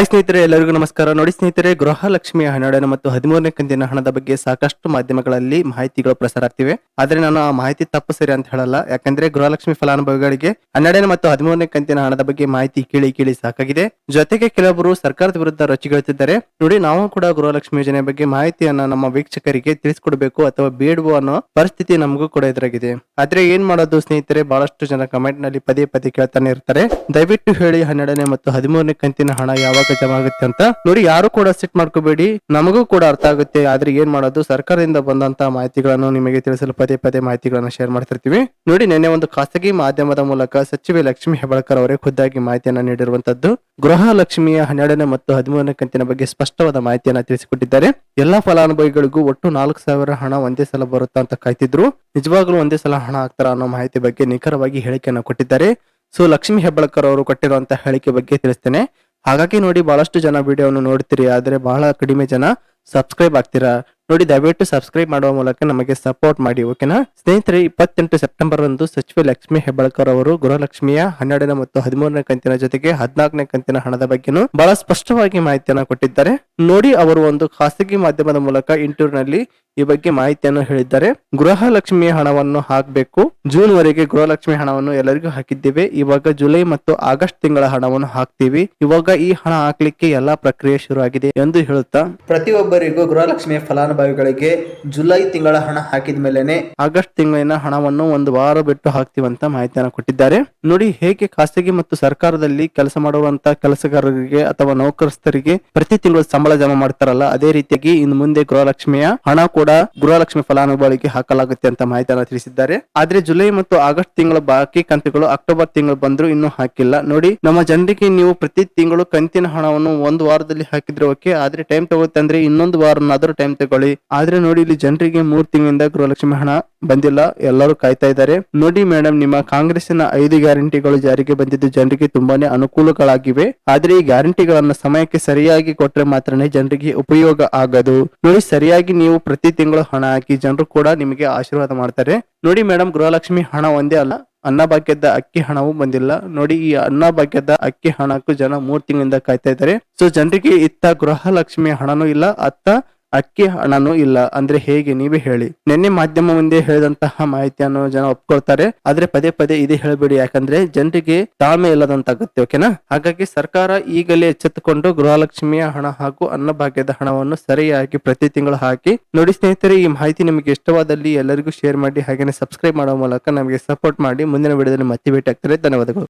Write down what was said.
Hi ಸ್ನೇಹಿತರೆ, ಎಲ್ಲರಿಗೂ ನಮಸ್ಕಾರ. ನೋಡಿ ಸ್ನೇಹಿತರೆ, ಗೃಹಲಕ್ಷ್ಮಿಯ ಹನ್ನೆರಡನೇ ಮತ್ತು ಹದಿಮೂರನೇ ಕಂತಿನ ಹಣದ ಬಗ್ಗೆ ಸಾಕಷ್ಟು ಮಾಧ್ಯಮಗಳಲ್ಲಿ ಮಾಹಿತಿಗಳು ಪ್ರಸಾರ ಆಗ್ತಿವೆ. ಆದ್ರೆ ನಾನು ಆ ಮಾಹಿತಿ ತಪ್ಪು ಸರಿ ಅಂತ ಹೇಳಲ್ಲ. ಯಾಕಂದ್ರೆ ಗೃಹಲಕ್ಷ್ಮಿ ಫಲಾನುಭವಿಗಳಿಗೆ ಹನ್ನೆರಡನೇ ಮತ್ತು ಹದಿಮೂರನೇ ಕಂತಿನ ಹಣದ ಬಗ್ಗೆ ಮಾಹಿತಿ ಕೇಳಿ ಕೇಳಿ ಸಾಕಾಗಿದೆ. ಜೊತೆಗೆ ಕೆಲವರು ಸರ್ಕಾರದ ವಿರುದ್ಧ ರೊಚ್ಚಿಗೆಳುತ್ತಿದ್ದಾರೆ ನೋಡಿ, ನಾವು ಕೂಡ ಗೃಹಲಕ್ಷ್ಮಿ ಯೋಜನೆ ಬಗ್ಗೆ ಮಾಹಿತಿಯನ್ನ ನಮ್ಮ ವೀಕ್ಷಕರಿಗೆ ತಿಳಿಸಿಕೊಡಬೇಕು ಅಥವಾ ಬೇಡವೋ ಅನ್ನೋ ಪರಿಸ್ಥಿತಿ ನಮಗೂ ಕೂಡ ಎದುರಾಗಿದೆ. ಆದ್ರೆ ಏನ್ ಮಾಡೋದು ಸ್ನೇಹಿತರೆ, ಬಹಳಷ್ಟು ಜನ ಕಮೆಂಟ್ನಲ್ಲಿ ಪದೇ ಪದೇ ಕೇಳ್ತಾನೆ ಇರ್ತಾರೆ. ದಯವಿಟ್ಟು ಹೇಳಿ ಹನ್ನೆರಡನೇ ಮತ್ತು ಹದಿಮೂರನೇ ಕಂತಿನ ಹಣ ಯಾವಾಗ ಆಗುತ್ತೆ ಅಂತ. ನೋಡಿ, ಯಾರು ಕೂಡ ಸಿಟ್ ಮಾಡ್ಕೋಬೇಡಿ. ನಮಗೂ ಕೂಡ ಅರ್ಥ ಆಗುತ್ತೆ. ಆದ್ರೆ ಏನ್ ಮಾಡೋದು? ಸರ್ಕಾರದಿಂದ ಬಂದಂತ ಮಾಹಿತಿಗಳನ್ನು ನಿಮಗೆ ತಿಳಿಸಲು ಪದೇ ಪದೇ ಮಾಹಿತಿಗಳನ್ನು ಶೇರ್ ಮಾಡ್ತಿರ್ತೀವಿ. ನೋಡಿ, ನಿನ್ನೆ ಒಂದು ಖಾಸಗಿ ಮಾಧ್ಯಮದ ಮೂಲಕ ಸಚಿವೆ ಲಕ್ಷ್ಮಿ ಹೆಬಳ್ಕರ್ ಅವರೇ ಖುದ್ದಾಗಿ ಮಾಹಿತಿಯನ್ನ ನೀಡಿರುವಂತದ್ದು. ಗೃಹ ಲಕ್ಷ್ಮಿಯ ಹನ್ನೆರಡನೇ ಮತ್ತು ಹದಿಮೂರನೇ ಕಂತಿನ ಬಗ್ಗೆ ಸ್ಪಷ್ಟವಾದ ಮಾಹಿತಿಯನ್ನ ತಿಳಿಸಿಕೊಟ್ಟಿದ್ದಾರೆ. ಎಲ್ಲಾ ಫಲಾನುಭವಿಗಳಿಗೂ ಒಟ್ಟು ನಾಲ್ಕು ಸಾವಿರ ಹಣ ಒಂದೇ ಸಲ ಬರುತ್ತಾ ಅಂತ ಕಾಯ್ತಿದ್ರು. ನಿಜವಾಗ್ಲೂ ಒಂದೇ ಸಲ ಹಣ ಹಾಕ್ತಾರ ಅನ್ನೋ ಮಾಹಿತಿ ಬಗ್ಗೆ ನಿಖರವಾಗಿ ಹೇಳಿಕೆಯನ್ನು ಕೊಟ್ಟಿದ್ದಾರೆ. ಸೊ, ಲಕ್ಷ್ಮಿ ಹೆಬ್ಬಳಕರ್ ಅವರು ಕೊಟ್ಟಿರುವಂತಹ ಹೇಳಿಕೆ ಬಗ್ಗೆ ತಿಳಿಸ್ತೇನೆ. ಹಾಗಾಗಿ ನೋಡಿ ಬಹಳಷ್ಟು ಜನ ವಿಡಿಯೋವನ್ನು ನೋಡ್ತೀರಿ, ಆದರೆ ಬಹಳ ಕಡಿಮೆ ಜನ ಸಬ್ಸ್ಕ್ರೈಬ್ ಆಗ್ತೀರಾ? ನೋಡಿ ದಯವಿಟ್ಟು ಸಬ್ಸ್ಕ್ರೈಬ್ ಮಾಡುವ ಮೂಲಕ ನಮಗೆ ಸಪೋರ್ಟ್ ಮಾಡಿ ಓಕೆನಾ ಸ್ನೇಹಿತರೆ, ಇಪ್ಪತ್ತೆಂಟು ಸೆಪ್ಟೆಂಬರ್ ರಂದು ಸಚಿವೆ ಲಕ್ಷ್ಮಿ ಹೆಬ್ಬಾಳ್ಕರ್ ಅವರು ಗೃಹಲಕ್ಷ್ಮಿಯ ಹನ್ನೆರಡನೇ ಮತ್ತು ಹದಿಮೂರನೇ ಕಂತಿನ ಜೊತೆಗೆ ಹದಿನಾಲ್ಕನೇ ಕಂತಿನ ಹಣದ ಬಗ್ಗೆನೂ ಬಹಳ ಸ್ಪಷ್ಟವಾಗಿ ಮಾಹಿತಿಯನ್ನು ಕೊಟ್ಟಿದ್ದಾರೆ. ನೋಡಿ ಅವರು ಒಂದು ಖಾಸಗಿ ಮಾಧ್ಯಮದ ಮೂಲಕ ಇಂಟರ್ವ್ಯೂನಲ್ಲಿ ಈ ಬಗ್ಗೆ ಮಾಹಿತಿಯನ್ನು ಹೇಳಿದ್ದಾರೆ. ಗೃಹಲಕ್ಷ್ಮಿಯ ಹಣವನ್ನು ಹಾಕಬೇಕು. ಜೂನ್ ವರೆಗೆ ಗೃಹಲಕ್ಷ್ಮಿ ಹಣವನ್ನು ಎಲ್ಲರಿಗೂ ಹಾಕಿದ್ದೇವೆ. ಇವಾಗ ಜುಲೈ ಮತ್ತು ಆಗಸ್ಟ್ ತಿಂಗಳ ಹಣವನ್ನು ಹಾಕ್ತೀವಿ. ಇವಾಗ ಈ ಹಣ ಹಾಕ್ಲಿಕ್ಕೆ ಎಲ್ಲಾ ಪ್ರಕ್ರಿಯೆ ಶುರು ಆಗಿದೆ ಎಂದು ಹೇಳುತ್ತಾ. ಪ್ರತಿಯೊಬ್ಬರಿಗೂ ಗೃಹಲಕ್ಷ್ಮಿಯ ಫಲಾನುಭವಿಗಳಿಗೆ ಜುಲೈ ತಿಂಗಳ ಹಣ ಹಾಕಿದ ಮೇಲೆನೆ ಆಗಸ್ಟ್ ತಿಂಗಳಿನ ಹಣವನ್ನು ಒಂದು ವಾರ ಬಿಟ್ಟು ಹಾಕ್ತಿವಂತ ಮಾಹಿತಿಯನ್ನು ಕೊಟ್ಟಿದ್ದಾರೆ. ನೋಡಿ ಹೇಗೆ ಖಾಸಗಿ ಮತ್ತು ಸರ್ಕಾರದಲ್ಲಿ ಕೆಲಸ ಮಾಡುವಂತ ಕೆಲಸಗಾರರಿಗೆ ಅಥವಾ ನೌಕರಸ್ಥರಿಗೆ ಪ್ರತಿ ತಿಂಗಳು ಸಂಬಳ ಜಮಾ ಮಾಡ್ತಾರಲ್ಲ, ಅದೇ ರೀತಿಯಾಗಿ ಇನ್ನು ಮುಂದೆ ಗೃಹಲಕ್ಷ್ಮಿಯ ಹಣ ಕೂಡ ಗೃಹಲಕ್ಷ್ಮಿ ಫಲಾನುಭವಿಗಳಿಗೆ ಹಾಕಲಾಗುತ್ತೆ ಅಂತ ಮಾಹಿತಿಯನ್ನು ತಿಳಿಸಿದ್ದಾರೆ. ಆದ್ರೆ ಜುಲೈ ಮತ್ತು ಆಗಸ್ಟ್ ತಿಂಗಳ ಬಾಕಿ ಕಂತುಗಳು ಅಕ್ಟೋಬರ್ ತಿಂಗಳು ಬಂದ್ರು ಇನ್ನೂ ಹಾಕಿಲ್ಲ. ನೋಡಿ, ನಮ್ಮ ಜನರಿಗೆ ನೀವು ಪ್ರತಿ ತಿಂಗಳು ಕಂತಿನ ಹಣವನ್ನು ಒಂದು ವಾರದಲ್ಲಿ ಹಾಕಿದ್ರೆ ಓಕೆ ಆದ್ರೆ ಟೈಮ್ ತಗೊಳುತ್ತೆ ಅಂದ್ರೆ ಇನ್ನೊಂದು ವಾರನಾದ್ರೂ ಟೈಮ್ ತಗೊಳ್ಳಿ. ಆದ್ರೆ ನೋಡಿ, ಇಲ್ಲಿ ಜನರಿಗೆ ಮೂರ್ ತಿಂಗಳಿಂದ ಗೃಹಲಕ್ಷ್ಮಿ ಹಣ ಬಂದಿಲ್ಲ, ಎಲ್ಲರೂ ಕಾಯ್ತಾ ಇದ್ದಾರೆ. ನೋಡಿ ಮೇಡಮ್ ನಿಮ್ಮ ಕಾಂಗ್ರೆಸ್ಸಿನ ಐದು ಗ್ಯಾರಂಟಿಗಳು ಜಾರಿಗೆ ಬಂದಿದ್ದು ಜನರಿಗೆ ತುಂಬಾನೇ ಅನುಕೂಲಗಳಾಗಿವೆ. ಆದ್ರೆ ಈ ಗ್ಯಾರಂಟಿಗಳನ್ನ ಸಮಯಕ್ಕೆ ಸರಿಯಾಗಿ ಕೊಟ್ರೆ ಮಾತ್ರನೇ ಜನರಿಗೆ ಉಪಯೋಗ ಆಗದು. ನೋಡಿ, ಸರಿಯಾಗಿ ನೀವು ಪ್ರತಿ ತಿಂಗಳು ಹಣ ಹಾಕಿ ಜನರು ಕೂಡ ನಿಮಗೆ ಆಶೀರ್ವಾದ ಮಾಡ್ತಾರೆ. ನೋಡಿ ಮೇಡಮ್ ಗೃಹಲಕ್ಷ್ಮಿ ಹಣ ಒಂದೇ ಅಲ್ಲ ಅನ್ನಭಾಗ್ಯದ ಅಕ್ಕಿ ಹಣವೂ ಬಂದಿಲ್ಲ. ನೋಡಿ, ಈ ಅನ್ನಭಾಗ್ಯದ ಅಕ್ಕಿ ಹಣಕ್ಕೂ ಜನ ಮೂರ್ ತಿಂಗಳಿಂದ ಕಾಯ್ತಾ ಇದ್ದಾರೆ. ಸೊ, ಜನರಿಗೆ ಇತ್ತ ಗೃಹಲಕ್ಷ್ಮಿ ಹಣನೂ ಇಲ್ಲ, ಅತ್ತ ಅಕ್ಕಿ ಹಣನೂ ಇಲ್ಲ. ಅಂದ್ರೆ ಹೇಗೆ? ನೀವೇ ಹೇಳಿ. ನಿನ್ನೆ ಮಾಧ್ಯಮ ಮುಂದೆ ಹೇಳಿದಂತಹ ಮಾಹಿತಿಯನ್ನು ಜನ ಒಪ್ಕೊಳ್ತಾರೆ. ಆದ್ರೆ ಪದೇ ಪದೇ ಇದೇ ಹೇಳಬೇಡಿ. ಯಾಕಂದ್ರೆ ಜನರಿಗೆ ತಾಳ್ಮೆ ಇಲ್ಲದಂತಾಗುತ್ತೆ, ಓಕೆನಾ? ಹಾಗಾಗಿ ಸರ್ಕಾರ ಈಗಲೇ ಎಚ್ಚೆತ್ತುಕೊಂಡು ಗೃಹಲಕ್ಷ್ಮಿಯ ಹಣ ಹಾಗೂ ಅನ್ನಭಾಗ್ಯದ ಹಣವನ್ನು ಸರಿಯಾಗಿ ಪ್ರತಿ ತಿಂಗಳು ಹಾಕಿ. ನೋಡಿ ಸ್ನೇಹಿತರೆ, ಈ ಮಾಹಿತಿ ನಿಮಗೆ ಇಷ್ಟವಾದಲ್ಲಿ ಎಲ್ಲರಿಗೂ ಶೇರ್ ಮಾಡಿ, ಹಾಗೇನೆ ಸಬ್ಸ್ಕ್ರೈಬ್ ಮಾಡುವ ಮೂಲಕ ನಮಗೆ ಸಪೋರ್ಟ್ ಮಾಡಿ. ಮುಂದಿನ ವಿಡಿಯೋದಲ್ಲಿ ಮತ್ತೆ ಭೇಟಿ ಆಗ್ತಾರೆ ಧನ್ಯವಾದಗಳು.